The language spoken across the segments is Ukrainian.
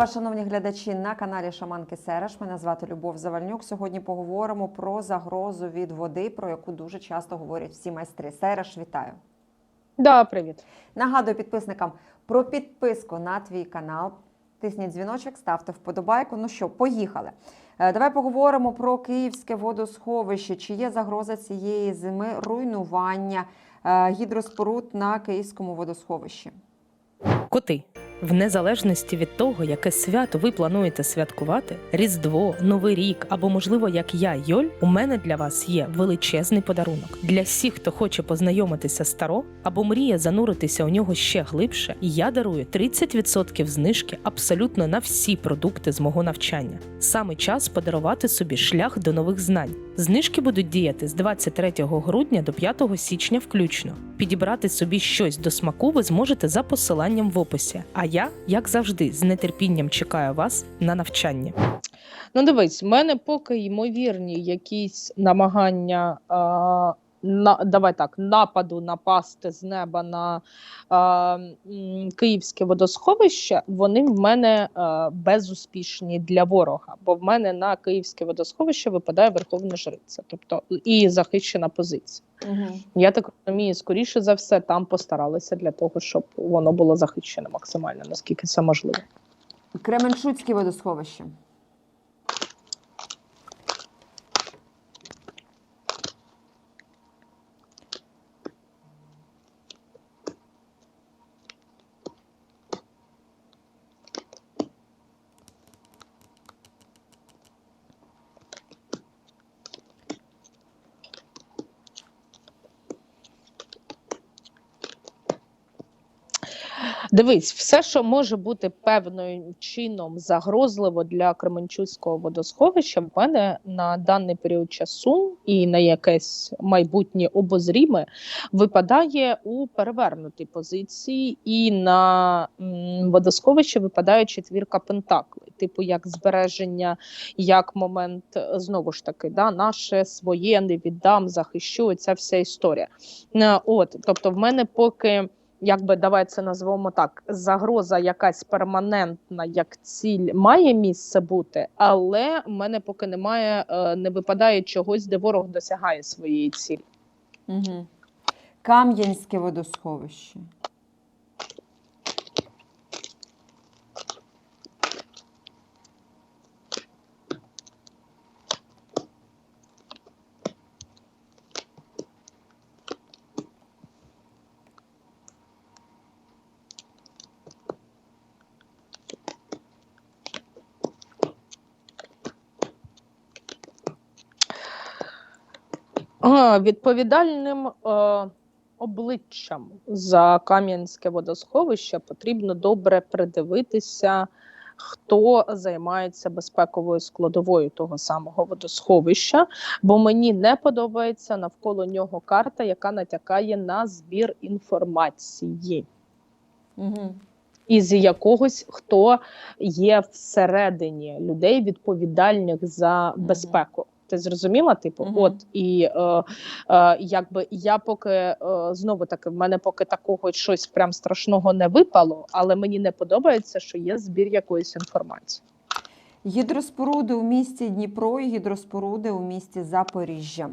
вас, шановні глядачі, на каналі Шаманки Сереш. Мене звати Любов Завальнюк. Сьогодні поговоримо про загрозу від води, про яку дуже часто говорять всі майстри. Сереш, вітаю! Да, привіт. Нагадую підписникам про підписку на твій канал. Тисніть дзвіночок, ставте вподобайку. Ну що, поїхали. Е, Давай поговоримо про київське водосховище. Чи є загроза цієї зими руйнування е, гідроспоруд на київському водосховищі? Коти. В незалежності від того, яке свято ви плануєте святкувати, Різдво, Новий рік або, можливо, як я, Йоль, у мене для вас є величезний подарунок. Для всіх, хто хоче познайомитися з Таро або мріє зануритися у нього ще глибше, я дарую 30% знижки абсолютно на всі продукти з мого навчання. Саме час подарувати собі шлях до нових знань. Знижки будуть діяти з 23 грудня до 5 січня включно. Підібрати собі щось до смаку ви зможете за посиланням в описі. А я, як завжди, з нетерпінням чекаю вас на навчання. Ну, дивись, в мене поки ймовірні якісь намагання. А... На давай так нападу напасти з неба на е, київське водосховище. Вони в мене е, безуспішні для ворога, бо в мене на київське водосховище випадає верховна жриця, тобто і захищена позиція. Угу. Я так розумію, скоріше за все, там постаралися для того, щоб воно було захищене максимально, наскільки це можливо. Кременчуцьке водосховище. Дивись, все, що може бути певним чином загрозливо для Кременчуцького водосховища, в мене на даний період часу і на якесь майбутнє обозріме випадає у перевернутій позиції, і на водосховище випадає четвірка пентаклей, типу як збереження, як момент знову ж таки, да, наше своє не віддам, захищу. Ця вся історія. Е, От, тобто, в мене поки як би давай це назвемо так, загроза якась перманентна, як ціль має місце бути, але в мене поки немає, е, не випадає чогось, де ворог досягає своєї цілі. Угу. Кам'янське водосховище. Відповідальним е, обличчям за Кам'янське водосховище потрібно добре придивитися, хто займається безпековою складовою того самого водосховища, бо мені не подобається навколо нього карта, яка натякає на збір інформації. Угу. із якогось, хто є всередині людей, відповідальних за безпеку. Ти зрозуміла? Типу, угу. от і е, е, якби я поки е, знову таки в мене поки такого щось прям страшного не випало, але мені не подобається, що є збір якоїсь інформації. Гідроспоруди у місті Дніпро і гідроспоруди у місті Запоріжжя.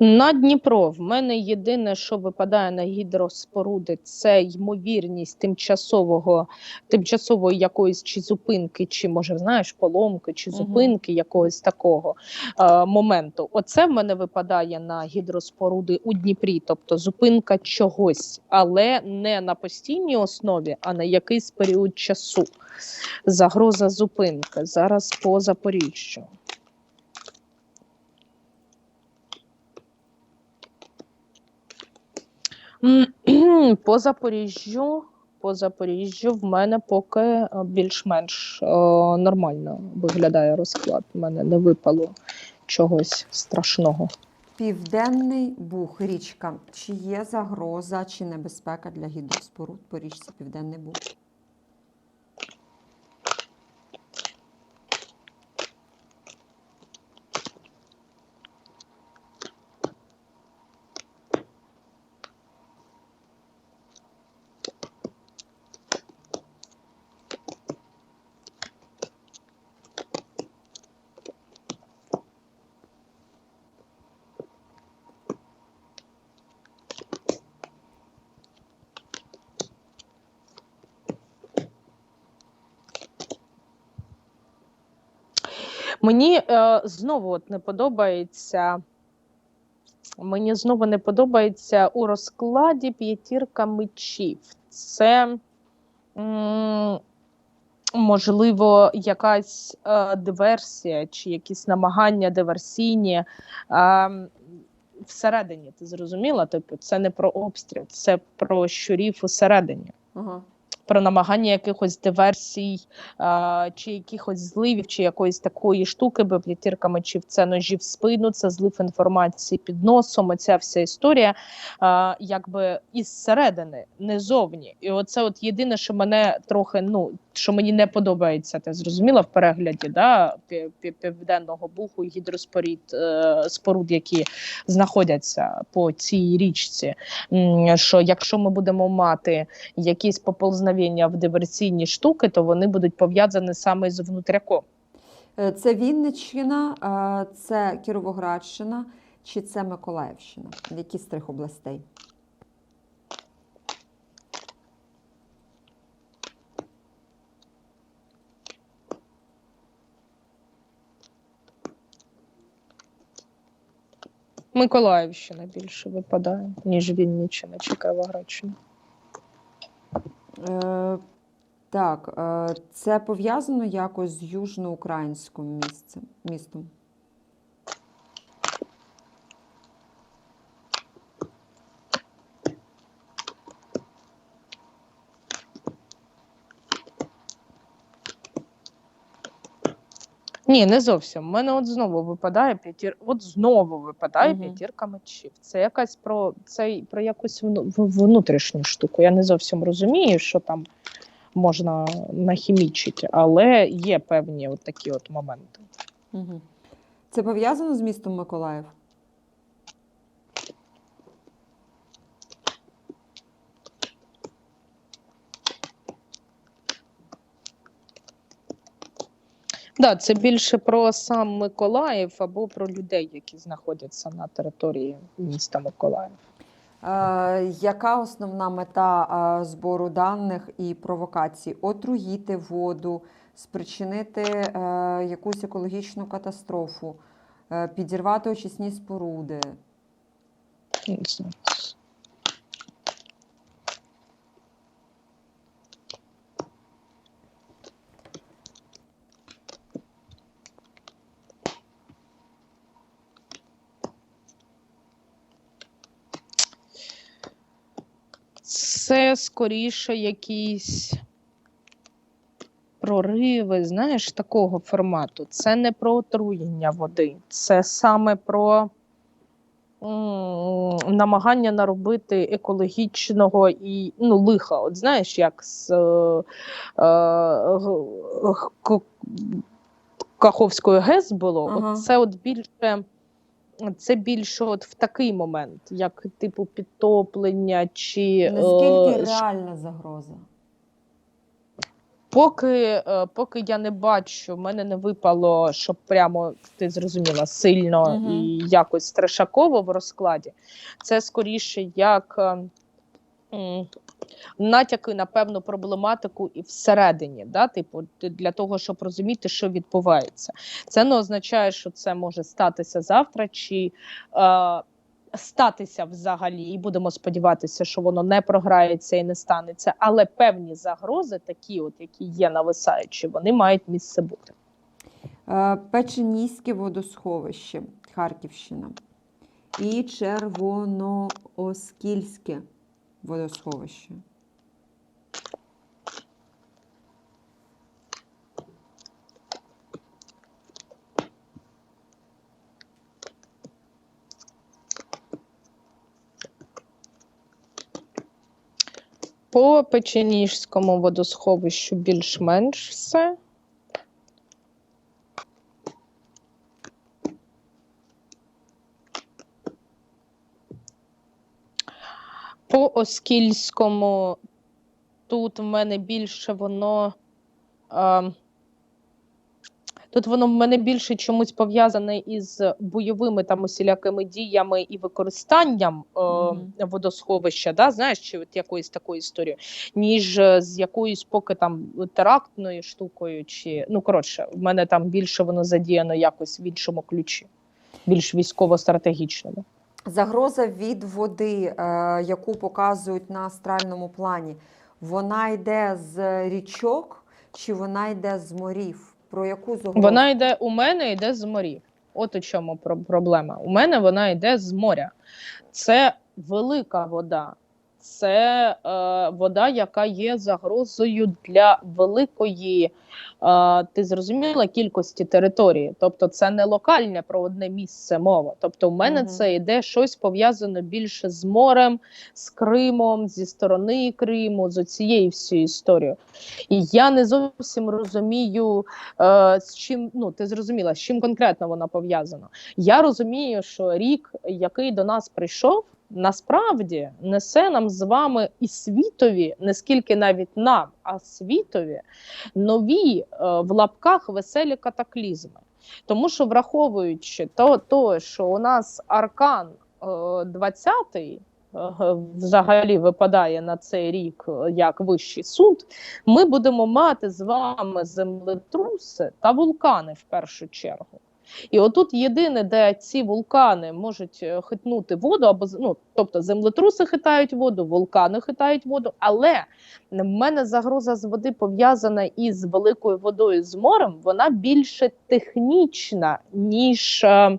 На Дніпро в мене єдине, що випадає на гідроспоруди, це ймовірність тимчасового, тимчасової якоїсь чи зупинки, чи може знаєш, поломки, чи зупинки якогось такого е, моменту. Оце в мене випадає на гідроспоруди у Дніпрі, тобто зупинка чогось, але не на постійній основі, а на якийсь період часу. Загроза зупинки зараз по Запоріжжю. По Запоріжжю, по Запоріжжю в мене поки е, більш-менш е, нормально виглядає розклад. У мене не випало чогось страшного. Південний Буг, річка. Чи є загроза чи небезпека для гідроспоруд по річці Південний Буг? Мені е, знову от не подобається. Мені знову не подобається у розкладі п'ятірка мечів. Це м, можливо якась е, диверсія чи якісь намагання диверсійні. Е, всередині, ти зрозуміла? Типу, це не про обстріл, це про щурів усередині Ага. Про намагання якихось диверсій, а, чи якихось зливів, чи якоїсь такої штуки, бо чи це ножі в спину, це злив інформації під носом. Оця вся історія, а, якби із середини, не зовні. І оце от єдине, що мене трохи, ну що мені не подобається, ти зрозуміла в перегляді да, пі- пі- південного буху і гідроспорід е, споруд, які знаходяться по цій річці. Що якщо ми будемо мати якісь поползновення в диверсійні штуки, то вони будуть пов'язані саме з внутряком. Е, Це Вінниччина, це Кіровоградщина чи це Миколаївщина? Які з трьох областей? Миколаївщина більше випадає, ніж Вінниччина чи Кривоградщина. Е, так, е, це пов'язано якось з южноукраїнським місцем, містом. Ні, не зовсім. У мене от знову випадає п'ятір. От знову випадає угу. п'ятірка мечів. Це якась про це про якусь внутрішню штуку. Я не зовсім розумію, що там можна нахімічити, але є певні от такі от моменти. Угу. Це пов'язано з містом Миколаїв? Да, це більше про сам Миколаїв або про людей, які знаходяться на території міста Миколаїв. Е, яка основна мета е, збору даних і провокацій? Отруїти воду, спричинити е, якусь екологічну катастрофу, е, підірвати очисні споруди. Не знаю. Це скоріше якісь прориви, знаєш, такого формату. Це не про отруєння води, це саме про м, намагання наробити екологічного і ну, лиха. От знаєш, як з е, е, Каховської ГЕС було, Ага. от це от більше. Це більше от в такий момент, як типу підтоплення чи Наскільки е, реальна загроза? Поки, е, поки я не бачу, в мене не випало, щоб прямо ти зрозуміла сильно угу. і якось страшаково в розкладі. Це скоріше як е, натяки на певну проблематику і всередині, да? типу, для того, щоб розуміти, що відбувається. Це не означає, що це може статися завтра, чи е, статися взагалі, і будемо сподіватися, що воно не програється і не станеться. Але певні загрози, такі, от які є нависаючі, вони мають місце бути. Е, Печеніське водосховище, Харківщина. І Червонооскільське водосховище. По печеніжському водосховищу більш-менш все. Оскільському тут в мене більше воно. Е, тут воно в мене більше чомусь пов'язане із бойовими там усілякими діями і використанням е, Мгм. водосховища, да, знаєш, чи от якоїсь такої історії, ніж е, з якоюсь поки там терактною штукою, чи ну коротше, в мене там більше воно задіяно якось в іншому ключі, більш військово-стратегічному. Загроза від води, е, яку показують на астральному плані, вона йде з річок чи вона йде з морів? Про яку загрозу? Вона йде у мене, йде з морів. От у чому проблема. У мене вона йде з моря. Це велика вода. Це е, вода, яка є загрозою для великої, е, ти зрозуміла, кількості території. Тобто, це не локальне про одне місце мова. Тобто, у мене Мгм. це йде щось пов'язане більше з морем, з Кримом, зі сторони Криму, з цією всією історією. І я не зовсім розумію, е, з чим ну ти зрозуміла, з чим конкретно вона пов'язана. Я розумію, що рік, який до нас прийшов, насправді несе нам з вами і світові, не скільки навіть нам, а світові нові е, в лапках веселі катаклізми. Тому що враховуючи то, то що у нас аркан е, 20-й е, взагалі випадає на цей рік е, як вищий суд, ми будемо мати з вами землетруси та вулкани в першу чергу. І отут єдине, де ці вулкани можуть е, хитнути воду, або ну, тобто землетруси хитають воду, вулкани хитають воду. Але в мене загроза з води пов'язана із великою водою з морем, вона більше технічна, ніж е,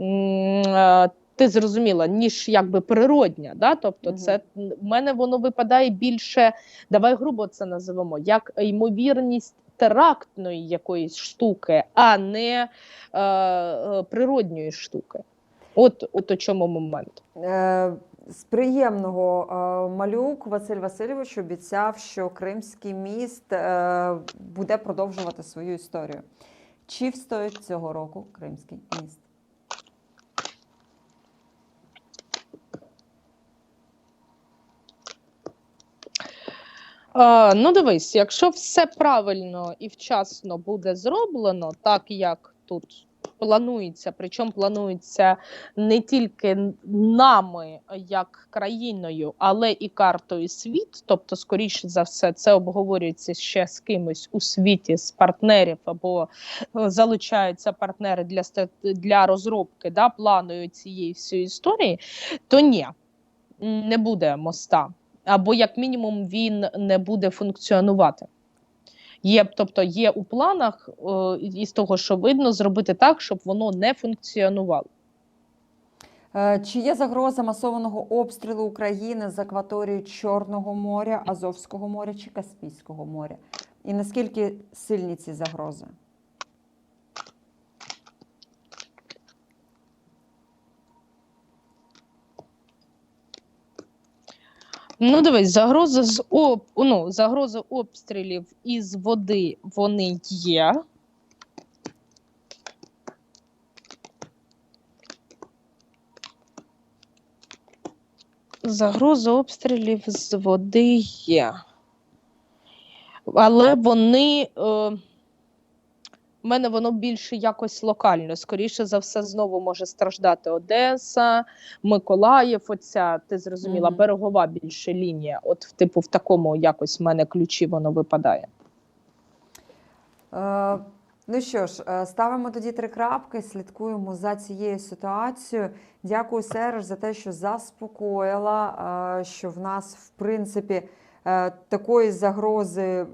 е, ти зрозуміла, ніж якби природня. Да? Тобто, це в мене воно випадає більше, давай грубо це називемо, як ймовірність терактної якоїсь штуки, а не е, е, природньої штуки. От, от у чому момент. Е, З приємного е, малюк Василь Васильович обіцяв, що Кримський міст е, буде продовжувати свою історію. Чи встоїть цього року Кримський міст? Ну, дивись, якщо все правильно і вчасно буде зроблено, так як тут планується, причому планується не тільки нами як країною, але і картою світ. Тобто, скоріше за все, це обговорюється ще з кимось у світі, з партнерів або е, залучаються партнери для для розробки да, плану цієї всієї історії, то ні, не буде моста або як мінімум він не буде функціонувати. Є, тобто є у планах, е, із того, що видно, зробити так, щоб воно не функціонувало. Е, Чи є загроза масованого обстрілу України з акваторії Чорного моря, Азовського моря чи Каспійського моря? І наскільки сильні ці загрози? Ну, дивись, загроза з об, ну, загроза обстрілів із води вони є. Загроза обстрілів з води є. Але вони. Е, в мене воно більше якось локально. Скоріше за все, знову може страждати Одеса, Миколаїв. Оця ти зрозуміла, Мгм. берегова більше лінія. От, типу, в такому якось в мене ключі воно випадає. Е, Ну що ж, е, ставимо тоді три крапки, слідкуємо за цією ситуацією. Дякую, Сереж, за те, що заспокоїла, е, що в нас, в принципі, такої загрози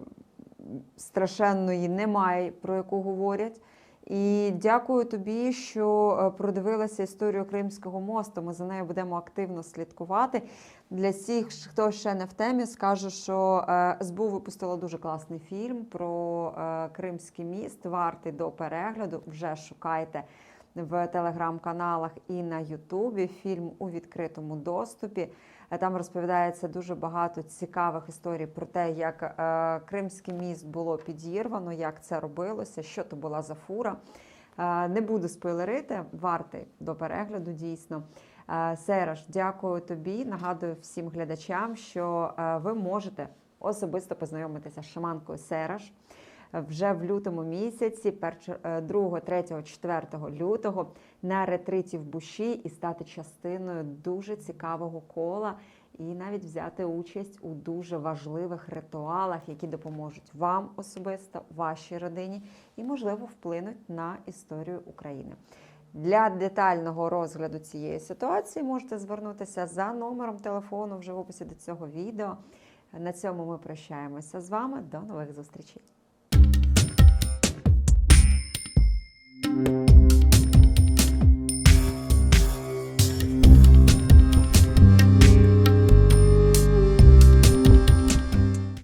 страшенної немає, про яку говорять. І дякую тобі, що е, продивилася історію Кримського мосту. Ми за нею будемо активно слідкувати. Для всіх, хто ще не в темі, скажу, що е, СБУ випустила дуже класний фільм про е, Кримський міст. Вартий до перегляду. Вже шукайте в телеграм-каналах і на Ютубі. Фільм у відкритому доступі. Е, Там розповідається дуже багато цікавих історій про те, як е, Кримський міст було підірвано, як це робилося, що то була за фура. Е, Не буду спойлерити, вартий до перегляду дійсно. Сераж, дякую тобі. Нагадую всім глядачам, що ви можете особисто познайомитися з шаманкою Сераж вже в лютому місяці, 2, 3, 4 лютого на ретриті в Буші і стати частиною дуже цікавого кола, і навіть взяти участь у дуже важливих ритуалах, які допоможуть вам особисто, вашій родині і, можливо, вплинуть на історію України. Для детального розгляду цієї ситуації можете звернутися за номером телефону вже в описі до цього відео. На цьому ми прощаємося з вами. До нових зустрічей. Thank you.